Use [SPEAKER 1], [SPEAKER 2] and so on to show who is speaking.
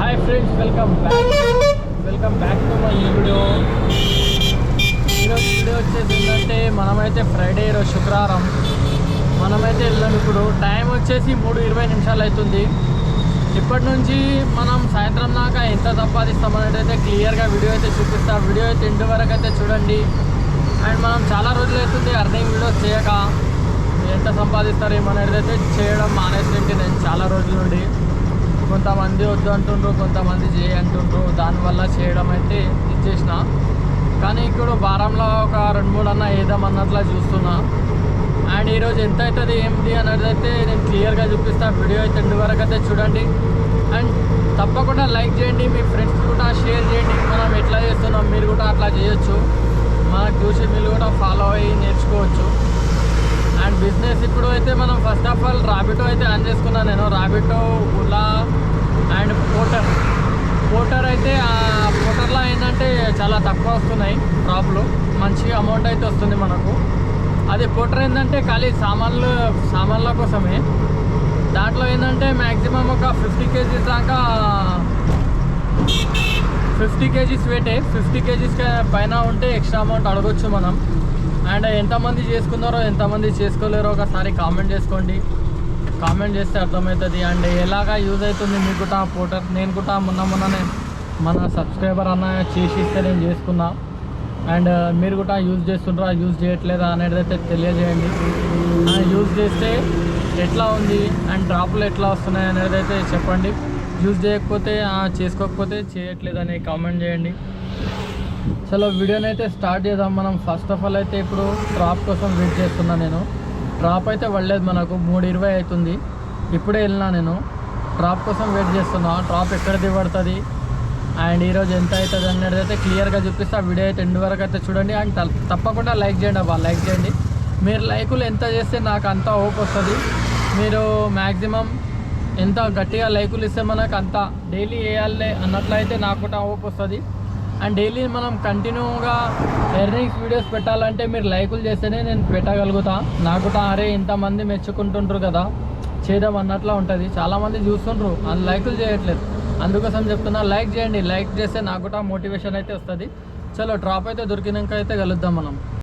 [SPEAKER 1] Hi friends welcome back welcome back to my video ఈరోజు video వచ్చేసి ఏంటంటే మనమైతే ఫ్రైడే ఈరోజు శుక్రవారం. మనమైతే వెళ్ళాం ఇప్పుడు. టైం వచ్చేసి మూడు ఇరవై నిమిషాలు అవుతుంది. ఇప్పటి నుంచి మనం సాయంత్రం దాకా ఎంత సంపాదిస్తామనేది అయితే క్లియర్గా వీడియో అయితే చూపిస్తా. వీడియో అయితే ఇంటి వరకు అయితే చూడండి. అండ్ మనం చాలా రోజులు అవుతుంది అర్నింగ్ వీడియోస్ చేయక. ఎంత సంపాదిస్తారు ఏమనేది అయితే చేయడం మానేసి నేను చాలా రోజుల నుండి. కొంతమంది వద్దు అంటుండ్రు కొంతమంది చేయంటుండ్రు దానివల్ల చేయడం అయితే ఇచ్చేసిన. కానీ ఇప్పుడు వారంలో ఒక రెండు మూడు అన్న వేద్దాం చూస్తున్నా. అండ్ ఈరోజు ఎంత అవుతుంది ఏంటి అనేది అయితే నేను క్లియర్గా చూపిస్తాను వీడియో అయితే ఎండు వరకు అయితే చూడండి. అండ్ తప్పకుండా లైక్ చేయండి మీ ఫ్రెండ్స్ కూడా షేర్ చేయండి. మనం ఎట్లా చేస్తున్నాం మీరు కూడా అట్లా చేయొచ్చు. మనకు చూసి మీరు కూడా ఫాలో అయ్యి నేర్చుకోవచ్చు. అండ్ బిజినెస్ ఇప్పుడు అయితే మనం ఫస్ట్ ఆఫ్ ఆల్ రాబిటో అయితే ఆన్ చేసుకున్నాను నేను. రాబిటో ఉలా పోటర్ అయితే ఆ మోటార్లో ఏంటంటే చాలా తక్కువ వస్తున్నాయి డ్రాప్లు మంచి అమౌంట్ అయితే వస్తుంది మనకు. అది పోటర్ ఏంటంటే ఖాళీ సామాన్లు సామాన్ల కోసమే. దాంట్లో ఏంటంటే మ్యాక్సిమం ఒక ఫిఫ్టీ కేజీస్ దాకా ఫిఫ్టీ కేజీస్ వెయిటే ఫిఫ్టీ కేజీస్ పైన ఉంటే ఎక్స్ట్రా అమౌంట్ అడగొచ్చు మనం. అండ్ ఎంతమంది చేసుకున్నారో ఎంతమంది చేసుకోలేరో ఒకసారి కామెంట్ చేసుకోండి. కామెంట్ చేస్తే అర్థమవుతుంది. అండ్ ఎలాగా యూజ్ అవుతుంది మీకు కూడా పోటర్ నేను కూడా మొన్న మొన్ననే మన సబ్స్క్రైబర్ అన్న చేసి ఇస్తే నేను చేసుకున్నా. అండ్ మీరు కూడా యూజ్ చేస్తుంటారా యూజ్ చేయట్లేదా అనేది అయితే తెలియజేయండి. యూజ్ చేస్తే ఎట్లా ఉంది? అండ్ డ్రాప్లు ఎట్లా వస్తున్నాయి అనేది అయితే చెప్పండి. యూజ్ చేయకపోతే చేసుకోకపోతే చేయట్లేదని కామెంట్ చేయండి. చలో వీడియోని అయితే స్టార్ట్ చేద్దాం మనం. ఫస్ట్ ఆఫ్ ఆల్ అయితే ఇప్పుడు డ్రాప్ కోసం వెయిట్ చేస్తున్నా నేను. డ్రాప్ అయితే పడలేదు మనకు మూడు ఇరవై అవుతుంది. ఇప్పుడే వెళ్ళినా నేను. డ్రాప్ కోసం వెయిట్ చేస్తున్నా. డ్రాప్ ఎక్కడ దిగబడుతుంది? అండ్ ఈరోజు ఎంత అవుతుంది అనేది అయితే క్లియర్గా చూపిస్తే. ఆ వీడియో అయితే ఎండ్ వరకు అయితే చూడండి. అండ్ తప్పకుండా లైక్ చేయండి అబ్బా లైక్ చేయండి. మీరు లైకులు ఎంత చేస్తే నాకు అంత హోప్ వస్తుంది. మీరు మ్యాక్సిమం ఎంత గట్టిగా లైకులు ఇస్తే మనకు అంత. డైలీ వేయాలి అన్నట్లయితే నాకు కూడా హోప్ వస్తుంది. అండ్ డైలీ మనం కంటిన్యూగా ఎర్నింగ్స్ వీడియోస్ పెట్టాలంటే మీరు లైకులు చేస్తేనే నేను పెట్టగలుగుతా. నాకు అరే ఇంతమంది మెచ్చుకుంటుండ్రు కదా. చేద్దాం అన్నట్లా ఉంటుంది. చాలామంది చూస్తుండ్రు. అది లైకులు చేయట్లేదు. అందుకోసం చెప్తున్నా లైక్ చేయండి. లైక్ చేస్తే నాకు కూడా మోటివేషన్ అయితే వస్తుంది. చలో డ్రాప్ అయితే దొరికినాక అయితే కలుద్దాం మనం.